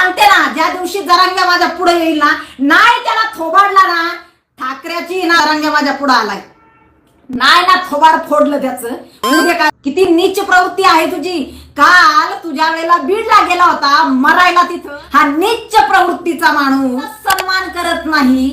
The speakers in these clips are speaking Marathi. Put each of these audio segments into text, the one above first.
सांगते ना ज्या दिवशी जरांग्या माझ्या पुढे येईल ना नाही त्याला थोबाडला ना ठाकऱ्याची ना जरांग्या माझ्या पुढे आलाय. नाही ना थोबाड फोडलं त्याचं. म्हणजे काय किती नीच प्रवृत्ती आहे तुझी. काल तुझ्या वेळेला बीडला गेला होता मरायला तिथं. हा नीच प्रवृत्तीचा माणूस सन्मान करत नाही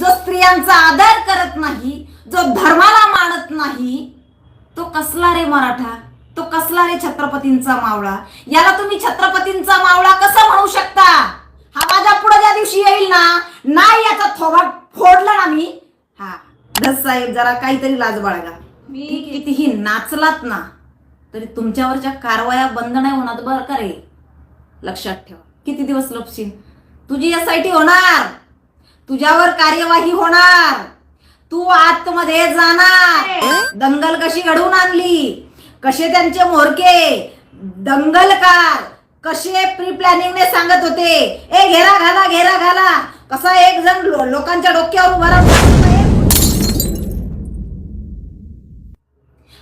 जो स्त्रियांचा आदर करत नाही जो धर्माला मानत नाही तो कसला रे मराठा? तो कसला रे छत्रपतींचा मावळा? याला तुम्ही छत्रपतींचा मावळा कसं म्हणू शकता? हा माझ्या पुढे ज्या दिवशी येईल ना नाही याचा थोबाड फोडला ना मी. हा धस साहेब जरा काहीतरी लाज बाळगा. मी कितीही नाचलात ना तरी तुमच्यावरच्या कारवाया बंद नाही होणार बरं का रे? लक्षात ठेवा. किती दिवस लपशील? तुझी एस आय टी होणार. तुझ्यावर कार्यवाही होणार. तू आतमध्ये जाणार. दंगल कशी घडवून आणली? कसे त्यांचे मोरके? दंगलकार. कसे प्री प्लॅनिंगने सांगत होते? ए घेरा घाला घेरा घाला. कसा एक जण लो- लोकांच्या डोक्यावर उभा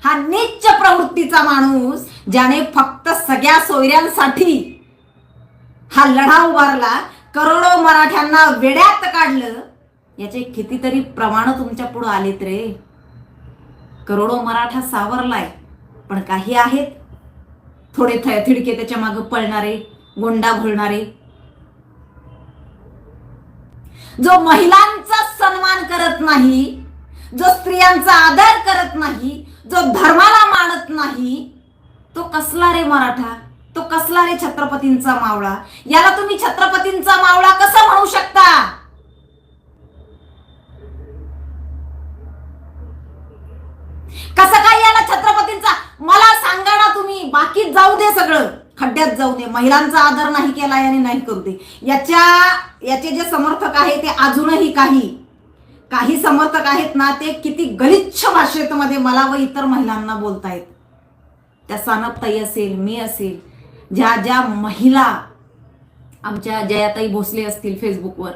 हा निच्च प्रवृत्तीचा माणूस ज्याने फक्त सगळ्या सोयऱ्यांसाठी हा लढा उभारला करोडो मराठ्यांना वेड्यात काढलं. याचे कितीतरी प्रमाण तुमच्यापुढे आलेत रे. करोडो मराठा सावरलाय. पण काही आहेत. थोडे थ थिडके त्याच्यामागे पळणारे गोंडा भरणारे जो महिलांचा सन्मान करत नाही जो स्त्रियांचा आदर करत नाही जो धर्माला मानत नाही तो कसला रे मराठा? तो कसला रे छत्रपतींचा मावळा? याला तुम्ही छत्रपतींचा मावळा कसा म्हणू शकता? कसं काय याला छत्रपतींचा मला सांगा ना तुम्ही बाकी जाऊ दे सगळं. खड्ड्यात जाऊ दे. महिलांचा आदर नाही केला याने नाही करू दे. याच्या याचे जे समर्थक आहे ते अजूनही काही. काही समर्थक आहेत ना ते किती गलिच्छ भाषेत मध्ये मला व इतर महिलांना बोलतायत. त्या सानपताई असेल मी असेल ज्या ज्या महिला आमच्या जयाताई भोसले असतील फेसबुकवर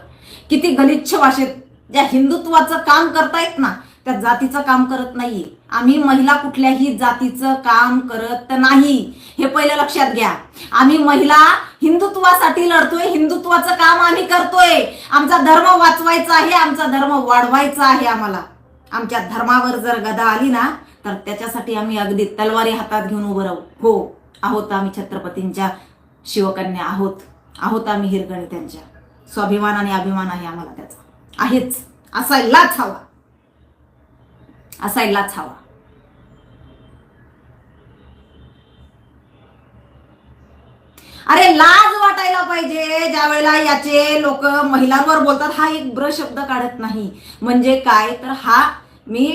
किती गलिच्छ भाषेत ज्या हिंदुत्वाचं काम करतायत ना त्या जातीचं काम करत नाहीये. आम्ही महिला कुठल्याही जातीचं काम करत नाही. हे पहिलं लक्षात घ्या. आम्ही महिला हिंदुत्वासाठी लढतोय हिंदुत्वाचं काम आम्ही करतोय. आमचा धर्म वाचवायचा आहे आमचा धर्म वाढवायचा आहे आम्हाला. आमच्या धर्मावर जर गदा आली ना तर त्याच्यासाठी आम्ही अगदी तलवारी हातात घेऊन उभं राहू. हो आहोत आम्ही छत्रपतींच्या शिवकन्या आहोत. आहोत आम्ही हिरगणी त्यांच्या स्वाभिमान आणि अभिमान आहे आम्हाला त्याचा. आहेच. असायलाच हवा. असायलाच हवा. अरे लाज वाटायला पाहिजे ज्या वेळेला याचे लोक महिलांवर बोलतात हा एक ब्र शब्द काढत नाही. म्हणजे काय? तर हा मी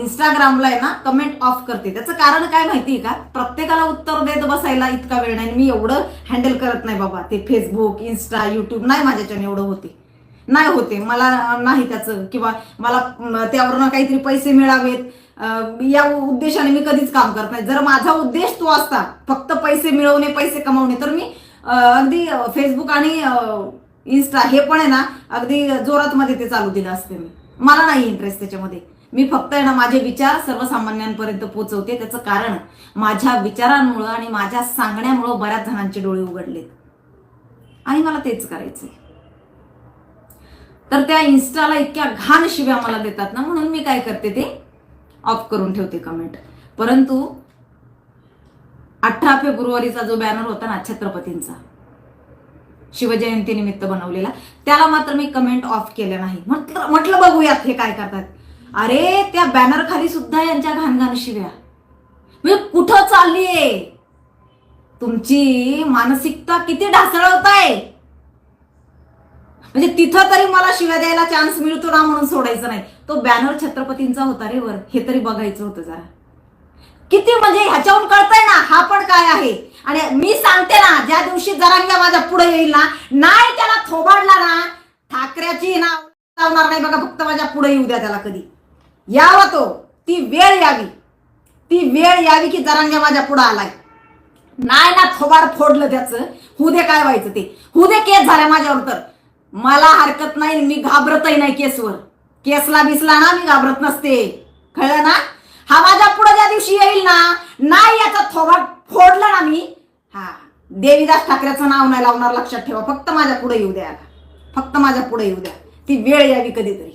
इंस्टाग्रामला आहे ना कमेंट ऑफ करते. त्याचं कारण काय माहिती का? प्रत्येकाला उत्तर देत बसायला इतका वेळ नाही मी एवढं हँडल करत नाही बाबा. ते फेसबुक इन्स्टा युट्यूब नाही माझ्याच्याने एवढं होते. नाही होते. मला नाही त्याचं. किंवा मला त्यावरनं काहीतरी पैसे मिळावेत. या उद्देशाने मी कधीच काम करत नाही. जर माझा उद्देश तो असता फक्त पैसे मिळवणे पैसे कमवणे तर मी अगदी फेसबुक आणि इन्स्टा हे पण आहे ना अगदी जोरात मध्ये ते चालू दिलं असते मी. मला नाही इंटरेस्ट त्याच्यामध्ये. मी फक्त आहे ना माझे विचार सर्वसामान्यांपर्यंत पोहोचवते. त्याचं कारण माझ्या विचारांमुळं आणि माझ्या सांगण्यामुळं बऱ्याच जणांचे डोळे उघडलेत. आणि मला तेच करायचंय. तर त्या इन्स्टाला इतक्या घाण शिव्या मला देतात ना म्हणून मी काय करते ते ऑफ करून ठेवते कमेंट परंतु अठरा फेब्रुवारीचा जो बॅनर होता ना छत्रपतींचा शिवजयंती निमित्त बनवलेला त्याला मात्र मी कमेंट ऑफ केल्या नाही. म्हटलं म्हटलं बघूयात हे काय करतात. अरे त्या बॅनर खाली सुद्धा यांच्या घाणघाण शिव्या. मी कुठं चाललीये? तुमची मानसिकता किती ढासळवताय म्हणजे तिथं तरी मला शिव्या द्यायला चान्स मिळतो ना म्हणून सोडायचं नाही. तो बॅनर छत्रपतींचा होता रे वर. हे तरी बघायचं होतं जरा. किती म्हणजे ह्याच्याहून कळतंय ना हा पण काय आहे. आणि मी सांगते ना ज्या दिवशी जरांग्या माझ्या पुढे येईल ना नाही त्याला थोबाडला ना ठाकऱ्याची ना लावणार नाही बघा फक्त माझ्या पुढे येऊ द्या त्याला कधी. यावा तो. ती वेळ यावी. ती वेळ यावी की जरांग्या माझ्या पुढे आलाय. नाही ना थोबाड फोडलं त्याचं. हुदे काय व्हायचं ते. हुदे केस झाल्या माझ्यावर तर. मला हरकत नाही मी घाबरतही नाही केसवर. केसला बिसला ना मी घाबरत नसते. कळलं ना? हा माझ्या पुढे ज्या दिवशी येईल ना नाही याचा थोबा फोडला ना मी हा देवीदास ठाकरेचं नाव नाही लावणार लक्षात ठेवा. फक्त माझ्या पुढे येऊ द्या फक्त माझ्या पुढे येऊ द्या. ती वेळ यावी कधीतरी.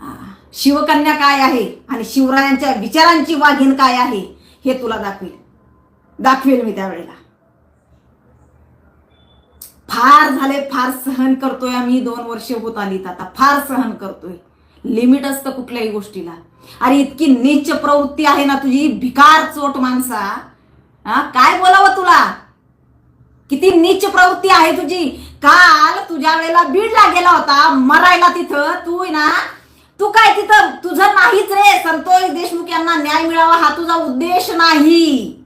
हा. शिवकन्या काय आहे आणि शिवरायांच्या विचारांची वाघीण काय आहे हे तुला दाखवेल. दाखवेल मी त्यावेळेला. फार झाले फार सहन करतोय आम्ही. दोन वर्ष होत आलीत आता. फार सहन करतोय. लिमिट असतं कुठल्याही गोष्टीला. अरे इतकी नीच प्रवृत्ती आहे ना तुझी. भिकार चोट माणसा. हा? काय बोलावं तुला? किती नीच प्रवृत्ती आहे तुझी. काल तुझ्या वेळेला बीडला गेला होता. मरायला तिथं. तू आहे ना? तू काय तिथं? तुझं नाहीच रे. संतोष देशमुख यांना न्याय मिळावा हा तुझा उद्देश नाही.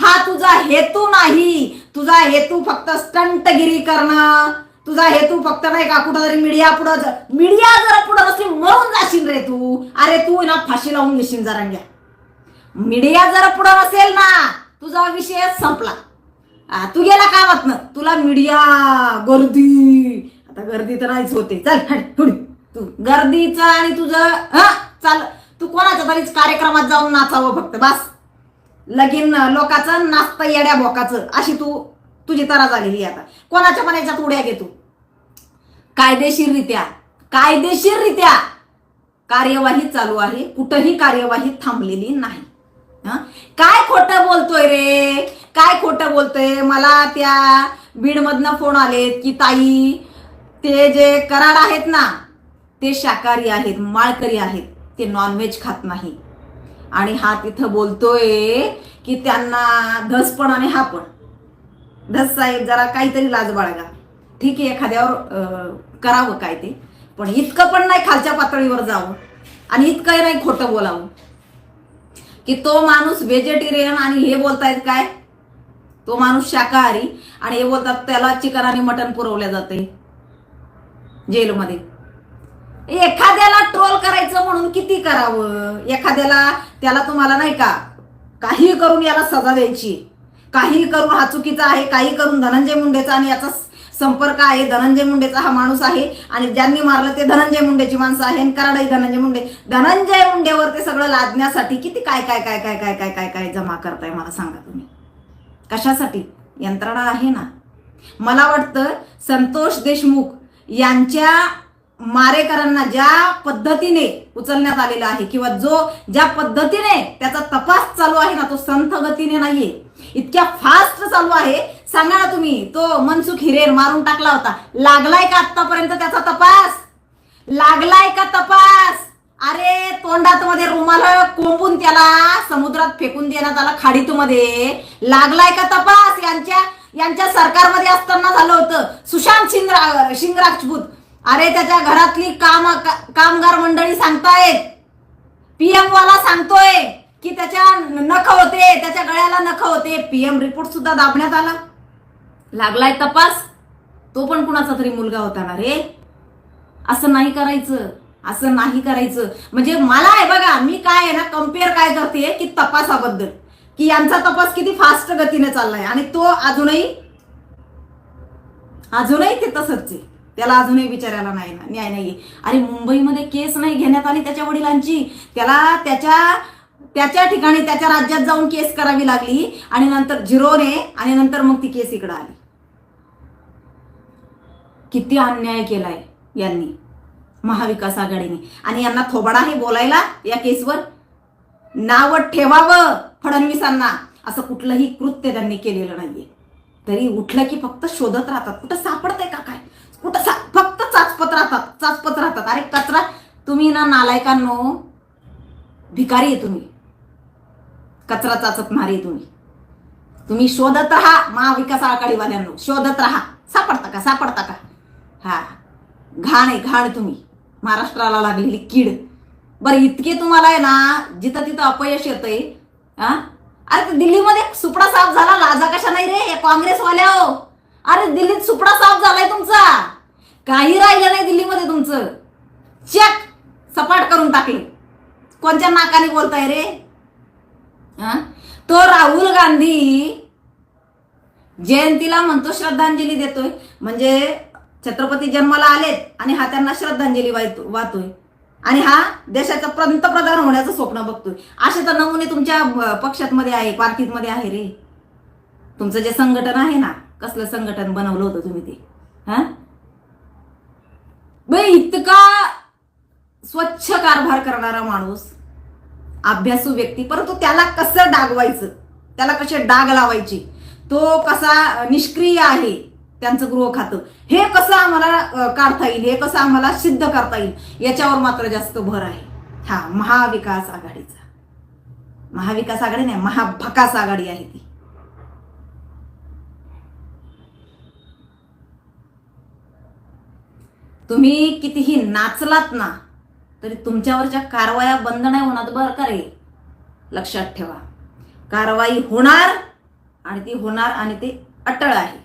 हा तुझा हेतू नाही. तुझा हेतू फक्त स्टंटगिरी करणं. तुझा हेतू फक्त नाही का कुठं तरी मीडिया पुढं मीडिया जर पुढं नसली मरून जाशील रे तू. अरे तू ना फाशी लावून घेशील जरा घ्या मीडिया जर पुढं नसेल ना तुझा विषय संपला. तू गेला कामात ना तुला मीडिया गर्दी. आता गर्दी तर नाहीच होते. चल तू गर्दीचं आणि तुझं हा चाल. तू कोणाच्या तरीच कार्यक्रमात जाऊन नाचावं फक्त बस. लगीन लोकाचं नाचतं येड्या बोकाचं. अशी तू तुझी तरा झालेली आता. कोणाच्या पण याच्यात उड्या घे तू? कायदेशीररित्या. कायदेशीररित्या कार्यवाही चालू आहे. कुठंही कार्यवाही थांबलेली नाही. काय खोटं बोलतोय रे? काय खोटं बोलतोय? मला त्या बीडमधनं फोन आलेत की ताई ते जे कराड आहेत ना ते शाकाहारी आहेत माळकरी आहेत ते नॉनव्हेज खात नाही. आणि हा तिथं बोलतोय की त्यांना धस पण आणि हा पण. धस साहेब जरा काहीतरी लाज बाळगा. ठीक आहे एखाद्यावर करावं काय ते. पण इतकं पण नाही खालच्या पातळीवर जावं. आणि इतकंही नाही खोटं बोलावं. की तो माणूस व्हेजिटेरियन आणि हे बोलतायत काय? तो माणूस शाकाहारी. आणि हे बोलतात त्याला चिकन आणि मटण पुरवल्या जाते. जेलमध्ये. एखाद्याला ट्रोल करायचं म्हणून किती करावं? एखाद्याला त्याला तुम्हाला नाही का काही करून याला सजा द्यायची. काही करून हा चुकीचा आहे काही करून धनंजय मुंडेचा आणि याचा संपर्क आहे. धनंजय मुंडेचा हा माणूस आहे आणि ज्यांनी मारलं ते धनंजय मुंडेची माणसं आहे आणि कराडही धनंजय मुंडे. धनंजय मुंडेवर ते सगळं लादण्यासाठी किती काय काय काय काय काय काय काय काय जमा करताय मला सांगा तुम्ही. कशासाठी? यंत्रणा आहे ना. मला वाटतं संतोष देशमुख यांच्या मारेकरांना ज्या पद्धतीने उचलण्यात आलेला आहे किंवा जो ज्या पद्धतीने त्याचा तपास चालू आहे ना तो संथ गतीने नाहीये. इतक्या फास्ट चालू आहे. सांगा ना तुम्ही तो मनसुख हिरेन मारून टाकला होता. लागलाय का आतापर्यंत त्याचा तपास? लागलाय का तपास? अरे तोंडात मध्ये रुमाल कोंबून त्याला समुद्रात फेकून देण्यात आला खाडीत मध्ये लागलाय का तपास? यांच्या यांच्या सरकारमध्ये असताना झालं होतं. सुशांत शिंग शिंग राजपूत अरे त्याच्या घरातली काम का- कामगार मंडळी सांगतायत. पीएम वाला सांगतोय की त्याच्या नख होते त्याच्या गळ्याला नख होते. पीएम रिपोर्ट सुद्धा दाबण्यात आला. लागलाय तपास. तो पण कुणाचा तरी मुलगा होता ना रे. असं नाही करायचं. असं नाही करायचं. म्हणजे मला आहे बघा मी काय आहे ना कंपेअर काय करते की तपासाबद्दल. की यांचा तपास किती फास्ट गतीने चाललाय. आणि तो अजूनही अजूनही ते तसंच आहे. त्याला अजूनही विचारायला नाही ना न्याय नाही आणि मुंबईमध्ये केस नाही घेण्यात आली त्याच्या वडिलांची त्याला त्याच्या त्याच्या ठिकाणी त्याच्या राज्यात जाऊन केस करावी लागली आणि नंतर झिरोने आणि नंतर मग ती केस इकडं आली. किती अन्याय केलाय यांनी महाविकास आघाडीने. आणि यांना थोबाडा हे बोलायला या केसवर नाव ठेवावं फडणवीसांना. असं कुठलंही कृत्य त्यांनी केलेलं नाहीये. तरी उठलं की फक्त शोधत राहतात. कुठं सापडतंय का काय? कुठं सा फक्त चाचपत राहतात चाचपत राहतात. अरे कचरा तुम्ही ना नालायकांनो भिकारी आहे तुम्ही. कचरा चाचपणारे आहे तुम्ही. तुम्ही शोधत राहा महाविकास आघाडीवाल्यांनो. शोधत राहा. सापडता का? सापडता का? हा. घाण आहे घाण तुम्ही. महाराष्ट्राला लागलेली कीड. बरं इतके तुम्हाला आहे ना जिथं तिथं अपयश येतंय हा? अरे दिल्लीमध्ये सुपडा साफ झाला लाजा कशा नाही रे? काँग्रेसवाल्या हो. अरे दिल्लीत सुपडा साफ झालाय तुमचा. काही राहिलं नाही दिल्लीमध्ये तुमचं. चेक. सपाट करून टाकले. कोणत्या नाकाने बोलताय रे? हा? तो राहुल गांधी जयंतीला म्हणतो श्रद्धांजली देतोय. म्हणजे छत्रपती जन्माला आलेत आणि हा त्यांना श्रद्धांजली वाहतो- वाहतोय. आणि हा देशाचा पंतप्रधान होण्याचं स्वप्न बघतोय. असे तर नमुने तुमच्या पक्षात मध्ये आहे पार्टीत मध्ये आहे रे. तुमचं जे संघटन आहे ना कसलं संघटन बनवलं होतं तुम्ही ते? हा? बे इतका स्वच्छ कारभार करणारा माणूस अभ्यासू व्यक्ती परंतु त्याला कसं डागवायचं? त्याला कसे डाग लावायचे? तो कसा निष्क्रिय आहे त्यांचं गृह खातं? हे कसं आम्हाला काढता येईल? हे कसं आम्हाला सिद्ध करता येईल? याच्यावर मात्र जास्त भर आहे. हा महाविकास आघाडीचा. महाविकास आघाडी नाही महाभकास आघाडी आहे ती. तुम्ही कितीही नाचलात ना तरी तुमच्यावरच्या कारवाया बंद नाही होणार बरं का रे? लक्षात ठेवा. कारवाई होणार आणि ती होणार आणि ते अटळ आहे.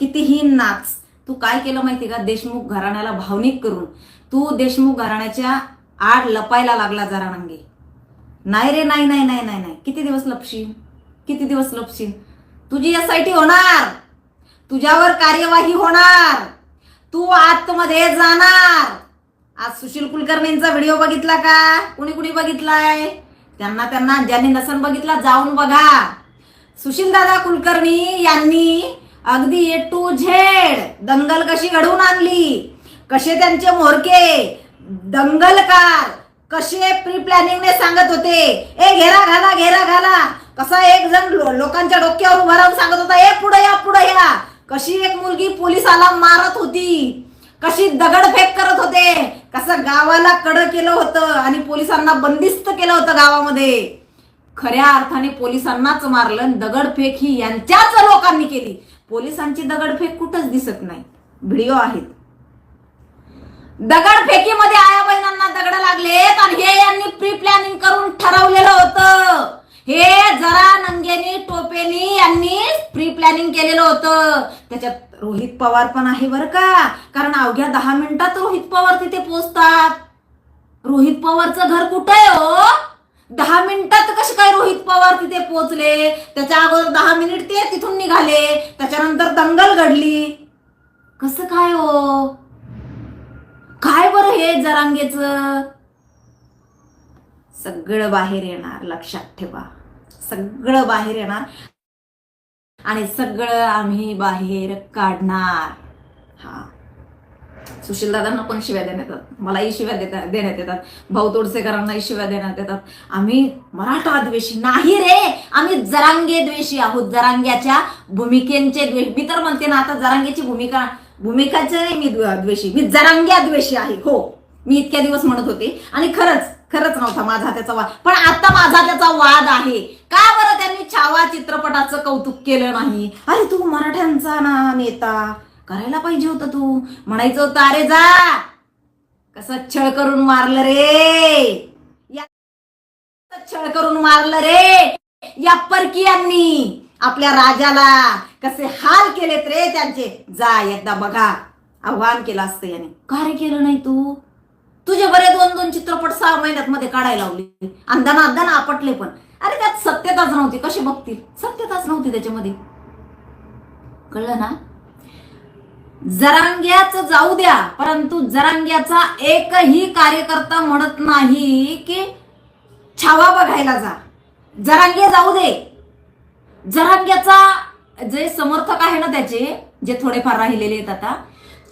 कितीही नाच तू काय केलं माहिती का? देशमुख घराण्याला भावनिक करून. तू देशमुख घराण्याच्या आड लपायला लागला जरा नंगे. नाही रे नाही नाही नाही नाही नाही. किती दिवस लपशील? किती दिवस लपशील? तुझी एस आय टी होणार. तुझ्यावर कार्यवाही होणार. तू आतमध्ये जाणार. आज सुशील कुलकर्णींचा व्हिडिओ बघितला का? कुणी कुणी बघितलाय? त्यांना त्यांना ज्यांनी नसन बघितला जाऊन बघा. सुशील दादा कुलकर्णी यांनी अगदी ए टू झेड दंगल कशी घडवून आणली? कसे त्यांचे मोरके दंगलकार कसे प्री प्लॅनिंगने सांगत होते? ए घेरा घाला घेरा घाला. कसा एक जण लोकांच्या डोक्यावर उभा राहून सांगत होता ए पुढे या पुढे कशी पोलिसाला मारत होती. कशी दगडफेक करत होते. कसं गावाला कड केलं होतं आणि पोलिसांना बंदिस्त केलं होतं गावामध्ये. खऱ्या अर्थाने पोलिसांनाच मारलं दगडफेक ही यांच्याच लोकांनी केली. पोलिसांची दगडफेक कुठंच दिसत नाही. व्हिडिओ आहेत. दगडफेकीमध्ये आया बहिणांना दगड लागलेत आणि हे यांनी प्री प्लॅनिंग करून ठरवलेलं होतं. हे जरा नंगेनी टोपेनी यांनी प्री प्लॅनिंग केलेलं होतं. त्याच्यात रोहित पवार पण आहे बरं का? कारण अवघ्या दहा मिनिटात रोहित पवार तिथे पोहोचतात. रोहित पवारचं घर कुठं आहे हो? दहा मिनिटात कसे काय रोहित पवार तिथे पोहोचले? त्याच्या अगोदर दहा मिनिट ते तिथून निघाले. त्याच्यानंतर दंगल घडली. कसं काय हो? काय बरं हे जरांगेच? सगळं बाहेर येणार लक्षात ठेवा. सगळं बाहेर येणार. आणि सगळं आम्ही बाहेर काढणार. हा. सुशील दादांना पण शिव्या देण्यात येतात. मलाही शिव्या देता देण्यात येतात. भाऊ तोडसेकरांनाही शिव्या देण्यात येतात. आम्ही मराठा द्वेषी नाही रे. आम्ही जरांगे द्वेषी आहोत. जरांग्याच्या भूमिकेचे द्वेष मी तर म्हणते ना आता जरांगेची भूमिका भूमिकाचे मी द्वेषी मी जरांग्या द्वेषी आहे. हो. मी इतक्या दिवस म्हणत होते. आणि खरंच खरंच नव्हता माझा त्याचा वाद पण आता माझा त्याचा वाद आहे. का बरं त्यांनी छावा चित्रपटाचं कौतुक केलं नाही? अरे तू मराठ्यांचा ना नेता. करायला पाहिजे होतं तू. म्हणायचं होतं अरे जा. कसं छळ करून मारलं रे? या छळ करून मारलं रे? या परकीयांनी आपल्या राजाला कसे हाल केलेत रे त्यांचे. जा एकदा बघा. आव्हान केलं असतं याने. का रे केलं नाही तू? तुझे बरे दोन दोन चित्रपट सहा महिन्यात मध्ये काढायला लावले. अंदाना अंदाना आपटले पण. अरे त्यात सत्यताच नव्हती. कशी बघतील? सत्यताच नव्हती त्याच्यामध्ये. कळलं ना? जरांग्याच जाऊ द्या परंतु जरांग्याचा एकही कार्यकर्ता म्हणत नाही की छावा बघायला जा. जरांगे जाऊ दे. जरांग्याचा जे समर्थक आहे ना त्याचे जे थोडेफार राहिलेले आहेत आता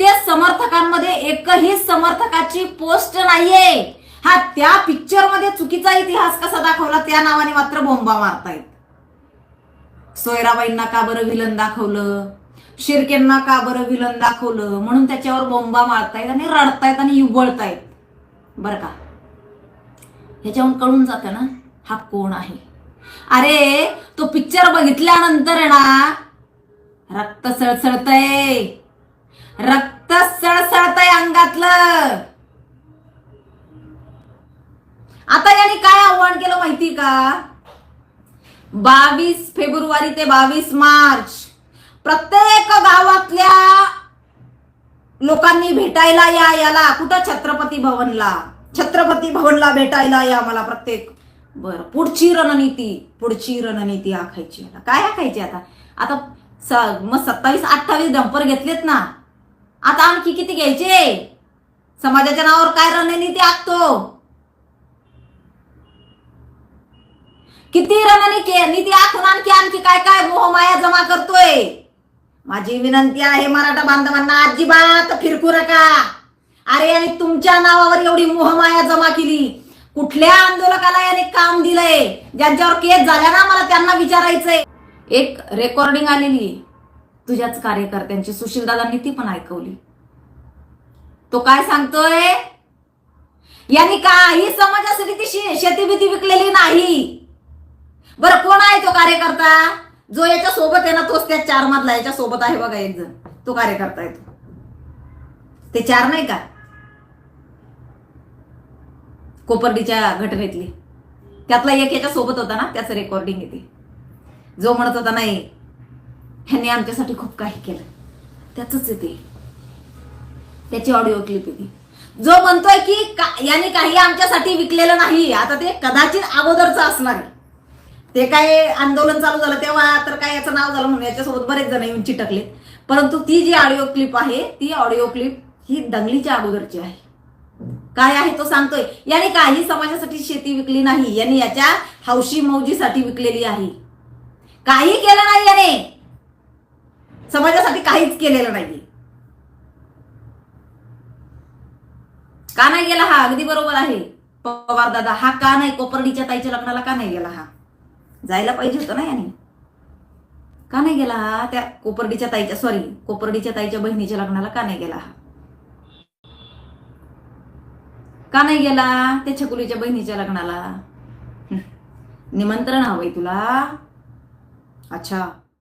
ते समर्थकांमध्ये एकही समर्थकाची पोस्ट नाहीये. हा त्या पिक्चरमध्ये चुकीचा इतिहास कसा दाखवला त्या नावाने मात्र बोंबा मारतायत. सोयराबाईंना का बरं विलन दाखवलं? शिर्केंना का बरं विलन दाखवलं? म्हणून त्याच्यावर बोंबा मारतायत आणि रडतायत आणि युगळतायत बरं का? ह्याच्याहून कळून जातं ना हा कोण आहे? अरे तो पिक्चर बघितल्यानंतर ना रक्त सळसळतय. रक्त सळसळतय अंगातलं. आता याने काय आव्हान केलं माहिती का? बावीस फेब्रुवारी ते बावीस मार्च प्रत्येक गावातल्या लोकांनी भेटायला या याला. कुठं? छत्रपती भवनला. छत्रपती भवनला भेटायला या मला प्रत्येक. बर पुढची रणनीती पुढची रणनीती आखायची आता. काय आखायची आता? आता मग सत्तावीस अठ्ठावीस डंपर घेतलेत ना. आता आणखी किती घ्यायचे? समाजाच्या नावावर काय रणनीती आखतो? किती रणनीती नीती आखून आणखी आणखी काय काय मोहमाया जमा करतोय? माझी विनंती आहे मराठा बांधवांना अजिबात फिरकू नका. अरे आणि तुमच्या नावावर एवढी मोहमाया जमा केली. कुठल्या आंदोलकाला याने काम दिलंय? ज्यांच्यावर केस झाल्या ना मला त्यांना विचारायचंय. एक रेकॉर्डिंग आलेली. आहे तुझ्याच कार्यकर्त्यांची सुशीलदादांनी ती पण ऐकवली. तो काय सांगतोय? यांनी काही समाजासाठी ती शेती भीती विकलेली नाही. बरं कोण आहे तो कार्यकर्ता? जो याच्या सोबत आहे ना तोच त्या चार मधला याच्या सोबत आहे बघा एक जण. तो कार्यकर्ता आहे तो. ते चार नाही का? कोपर्डीच्या घटनेतली. त्यातला एक याच्या सोबत होता ना त्याचं रेकॉर्डिंग येते जो म्हणत होता नाही ह्याने आमच्यासाठी खूप काही केलं. त्याच येते त्याची ऑडिओ क्लिप येते जो म्हणतोय की का- यांनी काही आमच्यासाठी विकलेलं नाही. आता ते कदाचित अगोदरचं असणार आहे. ते काय आंदोलन चालू झालं तेव्हा तर काय याचं नाव झालं म्हणून याच्यासोबत बरेच जण येऊन चिटकले परंतु ती जी ऑडिओ क्लिप आहे ती ऑडिओ क्लिप ही दंगलीच्या अगोदरची आहे. काय आहे तो सांगतोय? याने काही समाजासाठी शेती विकली नाही. यांनी याच्या हौशी मौजीसाठी विकलेली आहे. काही केलं नाही याने. समाजासाठी काहीच केलेलं नाही का नाही गेला हा? अगदी बरोबर आहे. पवार दादा हा का नाही? कोपर्डीच्या ताईच्या लग्नाला का नाही गेला हा? जायला पाहिजे होतं ना याने. का नाही गेला हा? त्या कोपर्डीच्या ताईच्या सॉरी कोपर्डीच्या ताईच्या बहिणीच्या लग्नाला का नाही गेला हा? का नाही गेला त्या छकुलीच्या बहिणीच्या लग्नाला? निमंत्रण हवंय तुला. अच्छा.